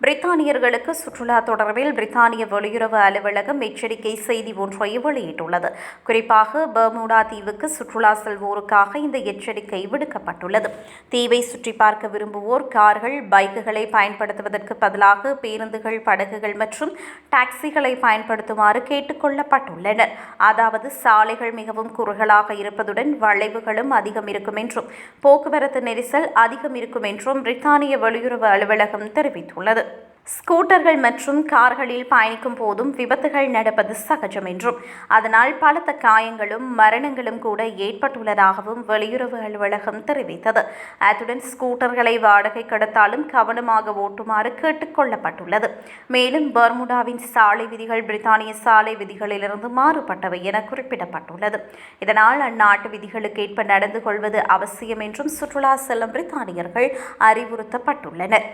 பிரித்தானியர்களுக்கு சுற்றுலா தொடர்பில் பிரித்தானிய வெளியுறவு அலுவலகம் எச்சரிக்கை செய்தி ஒன்றை வெளியிட்டுள்ளது. குறிப்பாக பர்முடா தீவுக்கு சுற்றுலா செல்வோருக்காக இந்த எச்சரிக்கை விடுக்கப்பட்டுள்ளது. தீவை சுற்றி பார்க்க விரும்புவோர் கார்கள் பைக்குகளை பயன்படுத்துவதற்கு பதிலாக பேருந்துகள் படகுகள் மற்றும் டாக்ஸிகளை பயன்படுத்துமாறு கேட்டுக்கொள்ளப்பட்டுள்ளனர் அதாவது சாலைகள் மிகவும் குறுகலாக இருப்பதுடன் வளைவுகளும் அதிகம் இருக்கும் என்றும் போக்குவரத்து நெரிசல் அதிகம் இருக்கும் என்றும் பிரித்தானிய வெளியுறவு அலுவலகம் தெரிவித்துள்ளது. ஸ்கூட்டர்கள் மற்றும் கார்களில் பயணிக்கும் போதும் விபத்துகள் நடப்பது சகஜம் என்றும். அதனால் பலத்த காயங்களும் மரணங்களும் கூட ஏற்பட்டுள்ளதாகவும் வெளியுறவு அலுவலகம் தெரிவித்தது. அத்துடன் ஸ்கூட்டர்களை வாடகை கடத்தாலும் கவனமாக ஓட்டுமாறு கேட்டுக்கொள்ளப்பட்டுள்ளது மேலும் பர்முடாவின் சாலை விதிகள் பிரித்தானிய சாலை விதிகளிலிருந்து மாறுபட்டவை என குறிப்பிடப்பட்டுள்ளது. இதனால் அந்நாட்டு விதிகளுக்கேற்ப நடந்து கொள்வது அவசியம் என்றும் சுற்றுலா செல்லும் பிரித்தானியர்கள் அறிவுறுத்தப்பட்டுள்ளனர்.